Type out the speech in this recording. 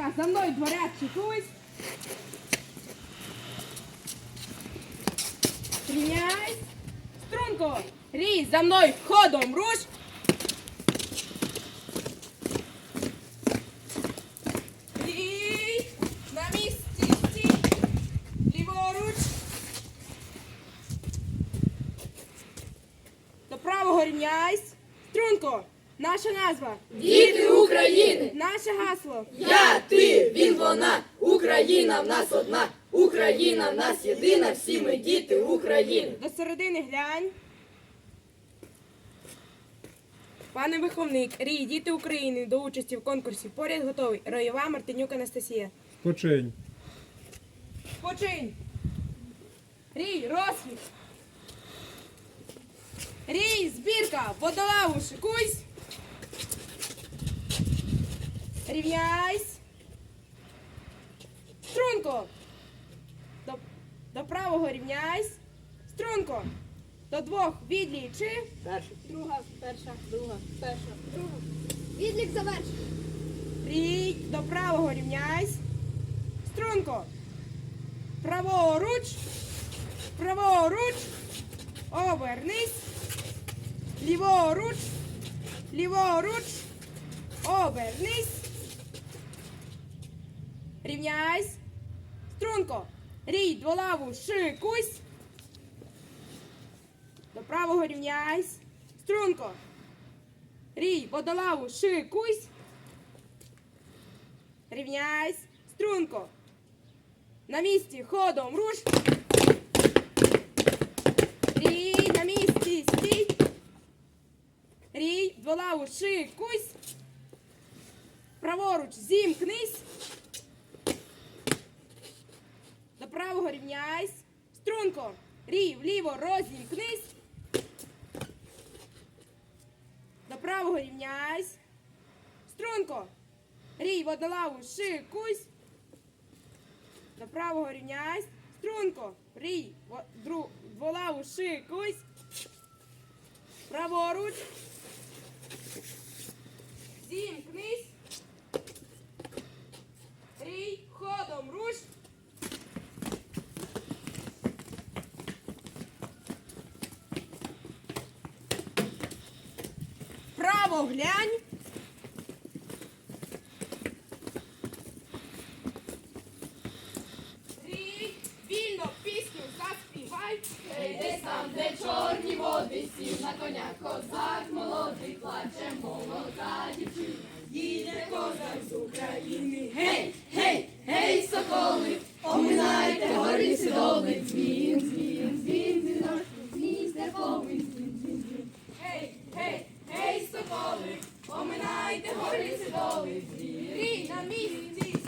збірка, за мною дворяд чекусь. Рівняйсь. Струнко. Рій, за мною ходом руш. Рій, на місці. Ліворуч. До правого рівняйсь. Струнко. Наша назва. Діти України! Наше гасло. Я, ти, він, вона, Україна в нас одна, Україна в нас єдина, всі ми діти України. До середини глянь. Пане виховник, рій, діти України до участі в конкурсі поряд готовий. Роєва Мартинюк Анастасія. Почень. Починь. Рій, розсвіт. Рій, збірка, водолаву, шикуйсь. Рівняйсь. Струнко. До, до правого рівняйсь. Струнко. До двох відлічи. Перший. Друга, перша, друга, перша, друга. Відлік завершений. Рій, до правого рівняйсь. Струнко. Праворуч. Праворуч. Обернись. Ліворуч. Ліворуч. Обернись. Рівняйсь. Струнко. Рій, дволаву, шикусь. До правого рівняйсь. Струнко. Рій, водолаву, шикусь. Рівняйсь. Струнко. На місці ходом руш. Рій, на місці стій. Рій, дволаву шикусь. Праворуч зімкнись. Рівняйсь. Струнко. Рій, вліво розімкнись. До правого рівняйсь. Струнко. Рій, водолаву, шикусь. До правого рівняйсь. Струнко. Рій, дволаву, шикусь. Праворуч. Сяво, глянь. Рій, вільно пісню заспівай. Ей, десь там, де чорні води, сів на коня козак молодий, плаче молода дівчина. Їде козак з України. Гей! поминайте горлі свідомий, рій на місці.